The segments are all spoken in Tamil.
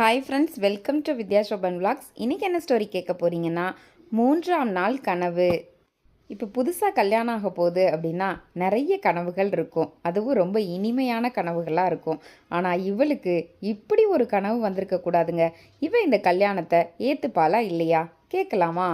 Hi friends welcome to Vidya Shoban vlogs இன்றைக்கி என்ன ஸ்டோரி கேட்க போகிறீங்கன்னா மூன்றாம் நாள் கனவு. இப்போ புதுசாக கல்யாணம் ஆக போகுது அப்படின்னா நிறைய கனவுகள் இருக்கும். அதுவும் ரொம்ப இனிமையான கனவுகளாக இருக்கும். ஆனால் இவளுக்கு இப்படி ஒரு கனவு வந்திருக்கக்கூடாதுங்க இவன் இந்த கல்யாணத்தை ஏற்றுப்பாளா இல்லையா? கேட்கலாமா?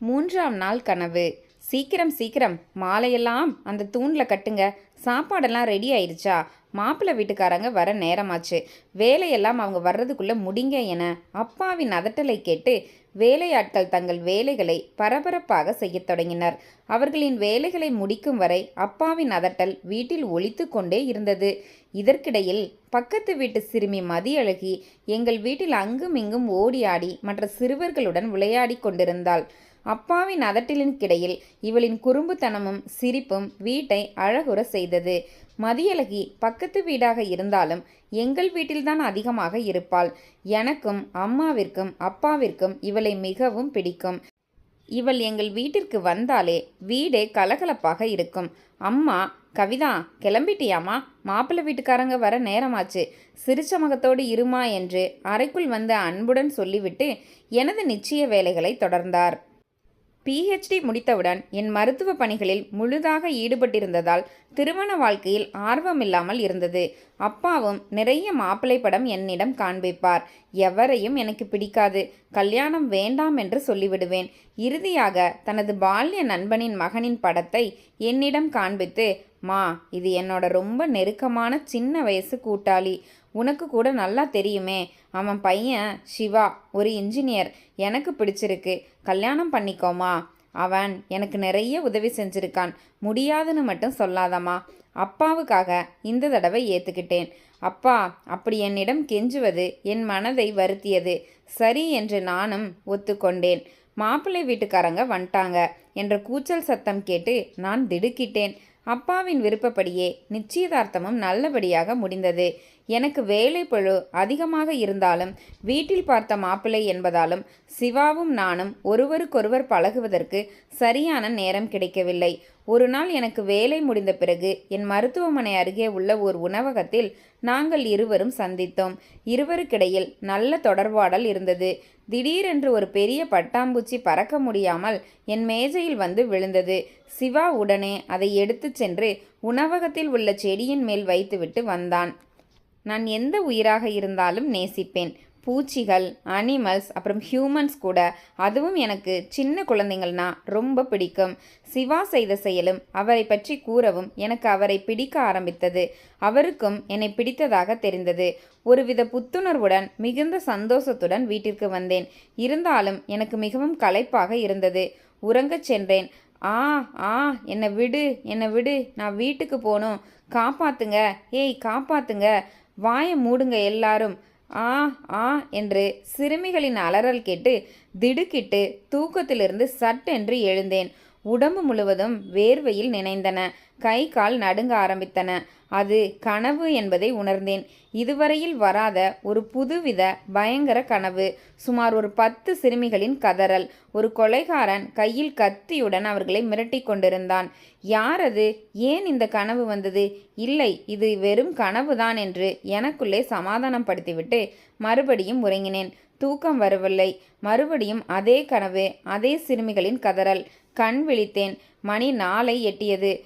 மூன்றாம் நாள் கனவு. சீக்கிரம் சீக்கிரம் மாலையெல்லாம் அந்த தூணில் கட்டுங்க. சாப்பாடெல்லாம் ரெடி ஆயிடுச்சா மாப்பிள்ளை வீட்டுக்காரங்க வர நேரமாச்சு. வேலையெல்லாம் அவங்க வர்றதுக்குள்ளே முடிங்க என அப்பாவின் அதட்டலை கேட்டு வேலையாட்கள் தங்கள் வேலைகளை பரபரப்பாக செய்யத் தொடங்கினர். அவர்களின் வேலைகளை முடிக்கும் வரை அப்பாவின் அதட்டல் வீட்டில் ஒழித்து கொண்டே இருந்தது. இதற்கிடையில் பக்கத்து வீட்டு சிறுமி மதியழகி எங்கள் வீட்டில் அங்கும் இங்கும் ஓடி ஆடி மற்ற சிறுவர்களுடன் விளையாடி கொண்டிருந்தாள். அப்பாவின் அதட்டலின் கிடையில் இவளின் குறும்புத்தனமும் சிரிப்பும் வீட்டை அழகுற செய்தது. மதியழகி பக்கத்து வீடாக இருந்தாலும் எங்கள் வீட்டில்தான் அதிகமாக இருப்பாள். எனக்கும் அம்மாவிற்கும் அப்பாவிற்கும் இவளை மிகவும் பிடிக்கும். இவள் எங்கள் வீட்டிற்கு வந்தாலே வீடே கலகலப்பாக இருக்கும். அம்மா கவிதா கிளம்பிட்டியாமா மாப்பிள்ளை வீட்டுக்காரங்க வர நேரமாச்சு. சிரிச்ச முகத்தோடு இருமா என்று அறைக்குள் வந்த அன்புடன் சொல்லிவிட்டு எனது நிச்சய வேலைகளை தொடர்ந்தார். பிஹெச்டி முடித்தவுடன் என் மருத்துவ பணிகளில் முழுதாக ஈடுபட்டிருந்ததால் திருமண வாழ்க்கையில் ஆர்வமில்லாமல் இருந்தது. அப்பாவும் நிறைய மாப்பிள்ளை படம் என்னிடம் காண்பிப்பார். எவரையும் எனக்கு பிடிக்காது. கல்யாணம் வேண்டாம் என்று சொல்லிவிடுவேன். இறுதியாக தனது பால்ய நண்பனின் மகனின் படத்தை என்னிடம் காண்பித்து மா இது என்னோட ரொம்ப நெருக்கமான சின்ன வயசு கூட்டாளி. உனக்கு கூட நல்லா தெரியுமே. அவன் பையன் சிவா ஒரு இன்ஜினியர் எனக்கு பிடிச்சிருக்கு. கல்யாணம் பண்ணிக்கோமா. அவன் எனக்கு நிறைய உதவி செஞ்சிருக்கான். முடியாதுன்னு மட்டும் சொல்லாதம்மா. அப்பாவுக்காக இந்த தடவை ஏற்றுக்கிட்டேன் அப்பா அப்படி என்னிடம் கெஞ்சுவது என் மனதை வருத்தியது. சரி என்று நானும் ஒத்துக்கொண்டேன். மாப்பிள்ளை வீட்டுக்காரங்க வந்துட்டாங்க. என்ற கூச்சல் சத்தம் கேட்டு நான் திடுக்கிட்டேன். அப்பாவின் விருப்பப்படியே நிச்சயதார்த்தமும் நல்லபடியாக முடிந்தது. எனக்கு வேலை பழு அதிகமாக இருந்தாலும் வீட்டில் பார்த்த மாப்பிள்ளை என்பதாலும் சிவாவும் நானும் ஒருவருக்கொருவர் பழகுவதற்கு சரியான நேரம் கிடைக்கவில்லை. ஒரு நாள் எனக்கு வேலை முடிந்த பிறகு என் மருத்துவமனை அருகே உள்ள ஒரு உணவகத்தில் நாங்கள் இருவரும் சந்தித்தோம். இருவருக்கிடையில் நல்ல தொடர்பாடல் இருந்தது. திடீரென்று ஒரு பெரிய பட்டாம்பூச்சி பறக்க முடியாமல் என் மேஜையில் வந்து விழுந்தது. சிவா உடனே அதை எடுத்துச் சென்று உணவகத்தில் உள்ள செடியின் மேல் வைத்துவிட்டு வந்தான். நான் எந்த உயிராக இருந்தாலும் நேசிப்பேன். பூச்சிகள் அனிமல்ஸ் அப்புறம் ஹியூமன்ஸ் கூட. அதுவும் எனக்கு சின்ன குழந்தைங்கள்னா ரொம்ப பிடிக்கும். சிவா செய்த செயலும் அவரை பற்றி கூறவும் எனக்கு அவரை பிடிக்க ஆரம்பித்தது. அவருக்கும் என்னை பிடித்ததாக தெரிந்தது. ஒருவித புத்துணர்வுடன் மிகுந்த சந்தோஷத்துடன் வீட்டிற்கு வந்தேன். இருந்தாலும் எனக்கு மிகவும் களைப்பாக இருந்தது. உறங்கச் சென்றேன். ஆ ஆ என்னை விடு என்னை விடு. நான் வீட்டுக்கு போகணும். காப்பாத்துங்க. ஏய் காப்பாத்துங்க. வாயை மூடுங்க எல்லாரும். ஆ ஆ என்று சிறுமிகளின் அலறல் கேட்டு திடுக்கிட்டு தூக்கத்திலிருந்து சட்டென்று எழுந்தேன். உடம்பு முழுவதும் வேர்வையில் நினைந்தன. கை கால் நடுங்க ஆரம்பித்தன. அது கனவு என்பதை உணர்ந்தேன். இதுவரையில் வராத ஒரு புதுவித பயங்கர கனவு. சுமார் ஒரு பத்து சிறுமிகளின் கதறல். ஒரு கொலைகாரன் கையில் கத்தியுடன் அவர்களை மிரட்டி கொண்டிருந்தான். யார் அது? ஏன் இந்த கனவு வந்தது? இல்லை இது வெறும் கனவுதான் என்று எனக்குள்ளே சமாதானப்படுத்திவிட்டு மறுபடியும் உறங்கினேன். தூக்கம் வரவில்லை. மறுபடியும் அதே கனவு அதே சிறுமிகளின் கதறல். கண் விழித்தேன். மணி நாளை எட்டியது.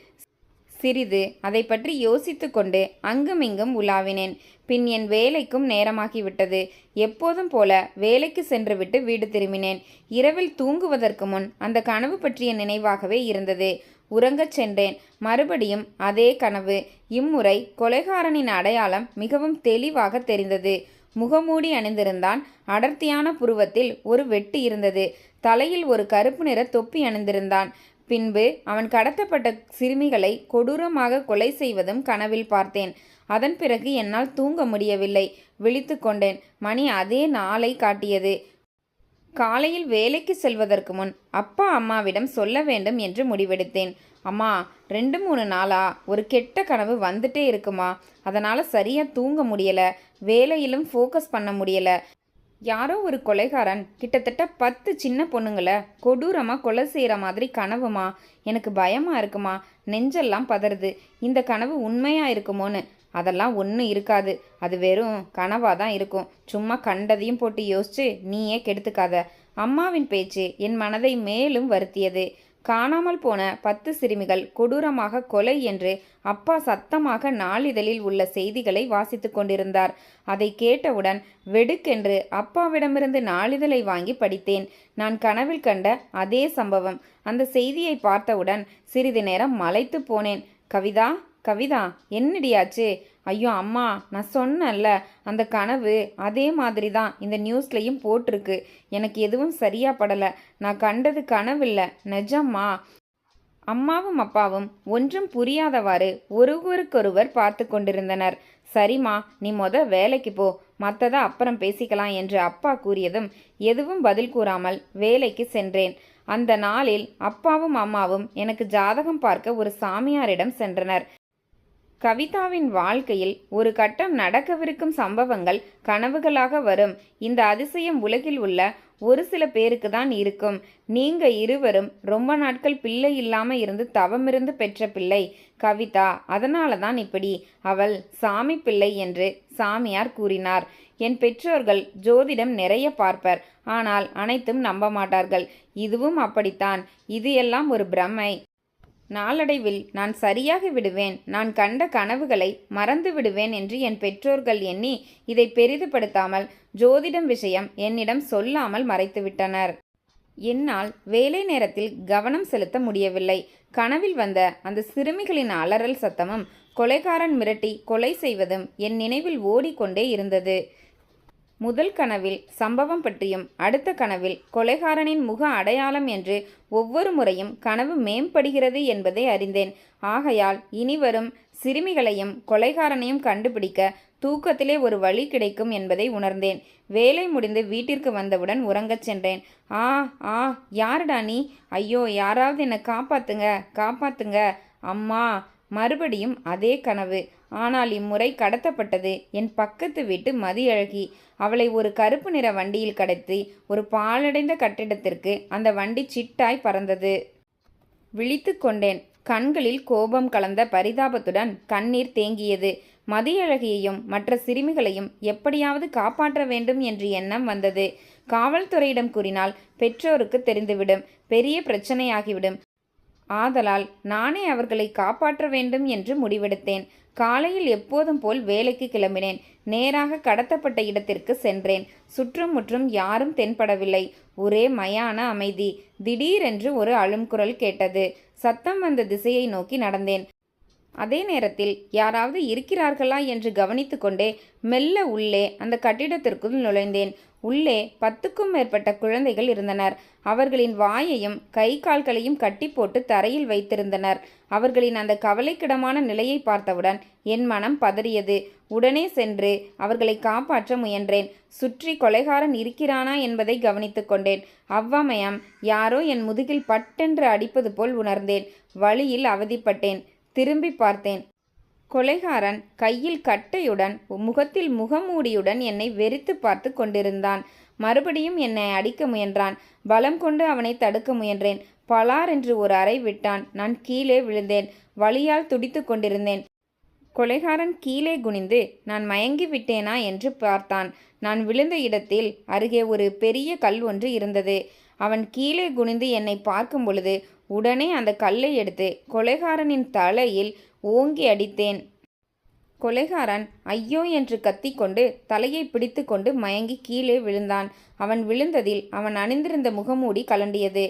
சிறிது அதை பற்றி யோசித்து கொண்டு அங்குமிங்கும் உலாவினேன். பின் என் வேலைக்கும் நேரமாகிவிட்டது. எப்போதும் போல வேலைக்கு சென்றுவிட்டு வீடு திரும்பினேன். இரவில் தூங்குவதற்கு முன் அந்த கனவு பற்றிய நினைவாகவே இருந்தது. உறங்கச் சென்றேன். மறுபடியும் அதே கனவு. இம்முறை கொலைகாரனின் அடையாளம் மிகவும் தெளிவாக தெரிந்தது. முகமூடி அணிந்திருந்தான். அடர்த்தியான புருவத்தில் ஒரு வெட்டு இருந்தது. தலையில் ஒரு கருப்பு நிற தொப்பி அணிந்திருந்தான். பின்பு அவன் கடத்தப்பட்ட சிறுமிகளை கொடூரமாக கொலை செய்வதும் கனவில் பார்த்தேன். அதன் பிறகு என்னால் தூங்க முடியவில்லை. விழித்து கொண்டேன். மணி அதே நாளை காட்டியது. காலையில் வேலைக்கு செல்வதற்கு முன் அப்பா அம்மாவிடம் சொல்ல வேண்டும் என்று முடிவெடுத்தேன். அம்மா ரெண்டு மூணு நாளா? ஒரு கெட்ட கனவு வந்துட்டே இருக்குமா? அதனால் சரியாக தூங்க முடியலை. வேலையிலும் ஃபோக்கஸ் பண்ண முடியலை. யாரோ ஒரு கொலைகாரன் கிட்டத்தட்ட பத்து சின்ன பொண்ணுங்களை கொடூரமாக கொலை செய்கிற மாதிரி கனவுமா? எனக்கு பயமாக இருக்குமா? நெஞ்செல்லாம் பதறுது. இந்த கனவு உண்மையாக இருக்குமோன்னு. அதெல்லாம் ஒன்றும் இருக்காது. அது வெறும் கனவாக தான் இருக்கும். சும்மா கண்டதையும் போட்டு யோசிச்சு நீயே கெடுத்துக்காத. அம்மாவின் பேச்சு என் மனதை மேலும் வருத்தியது. காணாமல் போன பத்து சிறுமிகள் கொடூரமாக கொலை என்று அப்பா சத்தமாக நாளிதழில் உள்ள செய்திகளை வாசித்துக் கொண்டிருந்தார். அதை கேட்டவுடன் வெடுக்கென்று அப்பாவிடமிருந்து நாளிதழை வாங்கி படித்தேன். நான் கனவில் கண்ட அதே சம்பவம். அந்த செய்தியை பார்த்தவுடன் சிறிது நேரம் மலைத்து போனேன். கவிதா கவிதா என்னடியாச்சு ஐயோ அம்மா நான் சொன்னேன்ல அந்த கனவு அதே மாதிரி தான் இந்த நியூஸ்லையும் போட்டிருக்கு. எனக்கு எதுவும் சரியா படலை. நான் கண்டது கனவில்ல. நிஜம்மா? அம்மாவும் அப்பாவும் ஒன்றும் புரியாதவாறு ஒருவருக்கொருவர் பார்த்து கொண்டிருந்தனர். சரிம்மா நீ மொத வேலைக்கு போ. மற்றதை அப்புறம் பேசிக்கலாம் என்று அப்பா கூறியதும் எதுவும் பதில் கூறாமல் வேலைக்கு சென்றேன். அந்த நாளில் அப்பாவும் அம்மாவும் எனக்கு ஜாதகம் பார்க்க ஒரு சாமியாரிடம் சென்றனர். கவிதாவின் வாழ்க்கையில் ஒரு கட்டம் நடக்கவிருக்கும் சம்பவங்கள் கனவுகளாக வரும். இந்த அதிசயம் உலகில் உள்ள ஒரு சில பேருக்கு தான் இருக்கும். நீங்க இருவரும் ரொம்ப நாட்கள் பிள்ளை இல்லாம இருந்து தவமிருந்து பெற்ற பிள்ளை. கவிதா அதனால தான் இப்படி. அவள் சாமி பிள்ளை என்று சாமியார் கூறினார். என் பெற்றோர்கள் ஜோதிடம் நிறைய பார்ப்பர். ஆனால் அனைத்தும் நம்ப மாட்டார்கள். இதுவும் அப்படித்தான். இது எல்லாம் ஒரு பிரமை. நாளடைவில் நான் சரியாகி விடுவேன். நான் கண்ட கனவுகளை மறந்து விடுவேன் என்று என் பெற்றோர்கள் எண்ணி இதை பெரிதுபடுத்தாமல் ஜோதிடம் விஷயம் என்னிடம் சொல்லாமல் மறைத்துவிட்டனர். என்னால் வேலை நேரத்தில் கவனம் செலுத்த முடியவில்லை. கனவில் வந்த அந்த சிறுமிகளின் அலறல் சத்தமும் கொலைகாரன் மிரட்டி கொலை செய்வதும் என் நினைவில் ஓடிக்கொண்டே இருந்தது. முதல் கனவில் சம்பவம் பற்றியும் அடுத்த கனவில் கொலைகாரனின் முக அடையாளம் என்று ஒவ்வொரு முறையும் கனவு மேம்படுகிறது என்பதை அறிந்தேன். ஆகையால் இனிவரும் சிறுமிகளையும் கொலைகாரனையும் கண்டுபிடிக்க தூக்கத்திலே ஒரு வழி கிடைக்கும் என்பதை உணர்ந்தேன். வேலை முடிந்து வீட்டிற்கு வந்தவுடன் உறங்கச் சென்றேன். ஆ ஆ யாருடா நீ? ஐயோ யாராவது என்னை காப்பாத்துங்க காப்பாத்துங்க. அம்மா மறுபடியும் அதே கனவு. ஆனால் இம்முறை கடத்தப்பட்டது என் பக்கத்து வீட்டு மதியழகி. அவளை ஒரு கருப்பு நிற வண்டியில் கடத்தி ஒரு பாழடைந்த கட்டிடத்திற்கு அந்த வண்டி சிட்டாய் பறந்தது. விழித்து கொண்டேன். கண்களில் கோபம் கலந்த பரிதாபத்துடன் கண்ணீர் தேங்கியது. மதியழகியையும் மற்ற சிறுமிகளையும் எப்படியாவது காப்பாற்ற வேண்டும் என்று எண்ணம் வந்தது. காவல்துறையிடம் கூறினால் பெற்றோருக்கு தெரிந்துவிடும். பெரிய பிரச்சனையாகிவிடும். ஆதலால் நானே அவர்களை காப்பாற்ற வேண்டும் என்று முடிவெடுத்தேன். காலையில் எப்போதும் போல் வேலைக்கு கிளம்பினேன். நேராக கடத்தப்பட்ட இடத்திற்கு சென்றேன். சுற்றும் முற்றும் யாரும் தென்படவில்லை. ஒரே மயான அமைதி. திடீரென்று ஒரு அழும்குரல் கேட்டது. சத்தம் வந்த திசையை நோக்கி நடந்தேன். அதே நேரத்தில் யாராவது இருக்கிறார்களா என்று கவனித்து கொண்டே மெல்ல உள்ளே அந்த கட்டிடத்திற்குள் நுழைந்தேன். உள்ளே பத்துக்கும் மேற்பட்ட குழந்தைகள் இருந்தனர். அவர்களின் வாயையும் கை கால்களையும் கட்டி போட்டு தரையில் வைத்திருந்தனர். அவர்களின் அந்த கவலைக்கிடமான நிலையை பார்த்தவுடன் என் மனம் பதறியது. உடனே சென்று அவர்களை காப்பாற்ற முயன்றேன். சுற்றி கொலைகாரன் இருக்கிறானா என்பதை கவனித்து கொண்டேன். அவ்வமயம் யாரோ என் முதுகில் பட்டென்று அடிப்பது போல் உணர்ந்தேன். வழியில் அவதிப்பட்டேன். திரும்பி பார்த்தேன். கொலைகாரன் கையில் கட்டையுடன் முகத்தில் முகமூடியுடன் என்னை வெறித்து பார்த்து கொண்டிருந்தான். மறுபடியும் என்னை அடிக்க முயன்றான். பலம் கொண்டு அவனை தடுக்க முயன்றேன். பலார் என்று ஒரு அறை விட்டான். நான் கீழே விழுந்தேன். வழியால் துடித்து கொண்டிருந்தேன். கொலைகாரன் கீழே குனிந்து நான் மயங்கி விட்டேனா? என்று பார்த்தான். நான் விழுந்த இடத்தில் அருகே ஒரு பெரிய கல் ஒன்று இருந்தது. அவன் கீழே குனிந்து என்னை பார்க்கும் பொழுது உடனே அந்த கல்லை எடுத்து கொலைகாரனின் தலையில் ஓங்கி அடித்தேன். கொலைகாரன் ஐயோ என்று கத்திக்கொண்டு தலையை பிடித்து கொண்டு மயங்கி கீழே விழுந்தான். அவன் விழுந்ததில் அவன் அணிந்திருந்த முகமூடி கலண்டியது.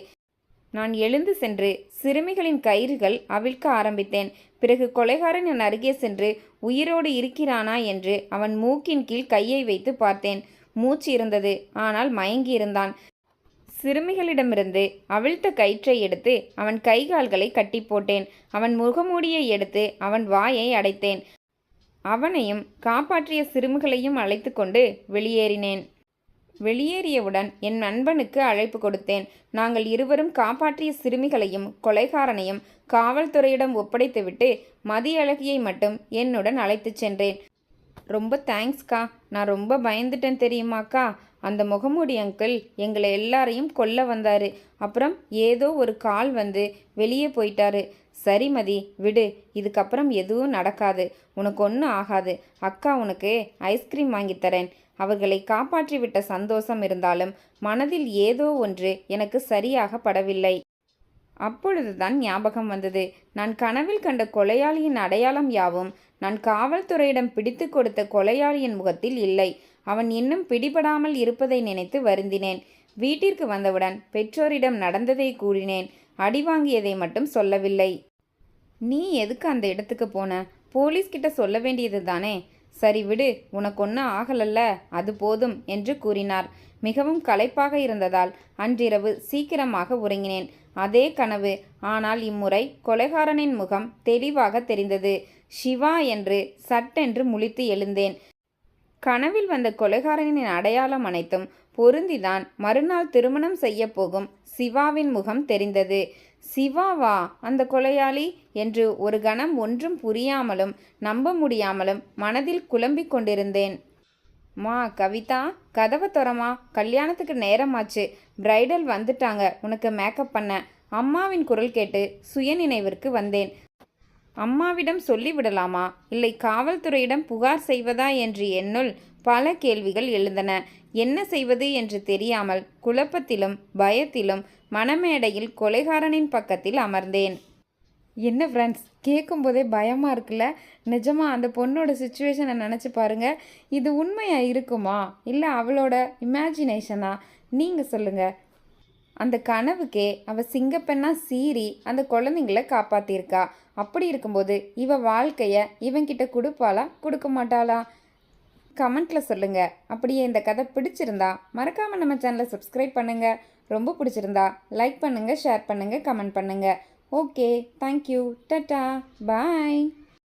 நான் எழுந்து சென்று சிறுமிகளின் கயிறுகள் அவிழ்க்க ஆரம்பித்தேன். பிறகு கொலைகாரன் என் அருகே சென்று உயிரோடு இருக்கிறானா என்று அவன் மூக்கின் கீழ் கையை வைத்து பார்த்தேன். மூச்சு இருந்தது ஆனால் மயங்கி இருந்தான் சிறுமிகளிடமிருந்து அவிழ்த்த கயிற்றை எடுத்து அவன் கைகால்களை கட்டி போட்டேன் அவன் முகமூடியை எடுத்து அவன் வாயை அடைத்தேன். அவனையும் காப்பாற்றிய சிறுமிகளையும் அழைத்து கொண்டு வெளியேறினேன். வெளியேறியவுடன் என் நண்பனுக்கு அழைப்பு கொடுத்தேன். நாங்கள் இருவரும் காப்பாற்றிய சிறுமிகளையும் கொலைகாரனையும் காவல்துறையிடம் ஒப்படைத்துவிட்டு மதியழகியை மட்டும் என்னுடன் அழைத்துச் சென்றேன். ரொம்ப தேங்க்ஸ்க்கா. நான் ரொம்ப பயந்துட்டேன் தெரியுமாக்கா? அந்த முகமூடி அங்கிள் எங்களை எல்லாரையும் கொல்ல வந்தார். அப்புறம் ஏதோ ஒரு கால் வந்து வெளியே போயிட்டாரு. சரி மதி விடு. இதுக்கப்புறம் எதுவும் நடக்காது. உனக்கு ஒன்றும் ஆகாது. அக்கா உனக்கு ஐஸ்கிரீம் வாங்கித்தரேன் அவர்களை காப்பாற்றிவிட்ட சந்தோஷம் இருந்தாலும் மனதில் ஏதோ ஒன்று எனக்கு சரியாக படவில்லை. அப்பொழுதுதான் ஞாபகம் வந்தது. நான் கனவில் கண்ட கொலையாளியின் அடையாளம் யாவும் நான் காவல்துறையிடம் பிடித்து கொடுத்த கொலையாளியின் முகத்தில் இல்லை. அவன் இன்னும் பிடிபடாமல் இருப்பதை நினைத்து வருந்தினேன். வீட்டிற்கு வந்தவுடன் பெற்றோரிடம் நடந்ததை கூறினேன். அடி வாங்கியதை மட்டும் சொல்லவில்லை. நீ எதுக்கு அந்த இடத்துக்கு போன? போலீஸ் கிட்ட சொல்ல வேண்டியது தானே? சரி விடு உனக்கு ஒன்றும் ஆகலல்ல அது போதும் என்று கூறினார். மிகவும் களைப்பாக இருந்ததால் அன்றிரவு சீக்கிரமாக உறங்கினேன். அதே கனவு. ஆனால் இம்முறை கொலைகாரனின் முகம் தெளிவாக தெரிந்தது. சிவா என்று சட்டென்று முழித்து எழுந்தேன். கனவில் வந்த கொலைகாரனின் அடையாளம் அனைத்தும் பொருந்திதான் மறுநாள் திருமணம் செய்ய போகும் சிவாவின் முகம் தெரிந்தது. சிவாவா அந்த கொலையாளி? என்று ஒரு கணம் ஒன்றும் புரியாமலும் நம்ப முடியாமலும் மனதில் குழம்பிக் கொண்டிருந்தேன். மா கவிதா கதவை திறமா? கல்யாணத்துக்கு நேரமாச்சு. பிரைடல் வந்துட்டாங்க. உனக்கு மேக்கப் பண்ண. அம்மாவின் குரல் கேட்டு சுயநினைவிற்கு வந்தேன். அம்மாவிடம் சொல்லிவிடலாமா? இல்லை காவல்துறையிடம் புகார் செய்வதா என்று என்னுள் பல கேள்விகள் எழுந்தன. என்ன செய்வது என்று தெரியாமல் குழப்பத்திலும் பயத்திலும் மணமேடையில் கொலைகாரனின் பக்கத்தில் அமர்ந்தேன். என்ன ஃப்ரெண்ட்ஸ் கேட்கும்போதே பயமாக இருக்குல்ல? நிஜமாக அந்த பொண்ணோட சுச்சுவேஷனை நினச்சி பாருங்க. இது உண்மையாக இருக்குமா? இல்லை அவளோட இமேஜினேஷனா நீங்கள் சொல்லுங்கள் அந்த கனவுக்கே அவ சிங்கப்பெண்ணா சீறி அந்த குழந்தைங்கள காப்பாத்திருக்கா அப்படி இருக்கும்போது இவ வாழ்க்கைய இவன்கிட்ட கொடுப்பாளா? கொடுக்க மாட்டாளா? கமெண்ட்ல சொல்லுங்க. அப்படியே இந்த கதை பிடிச்சிருந்தா மறக்காம நம்ம சேனலை சப்ஸ்கிரைப் பண்ணுங்க. ரொம்ப பிடிச்சிருந்தா லைக் பண்ணுங்க ஷேர் பண்ணுங்க கமெண்ட் பண்ணுங்க. ஓகே தேங்க்யூ டட்டா பாய்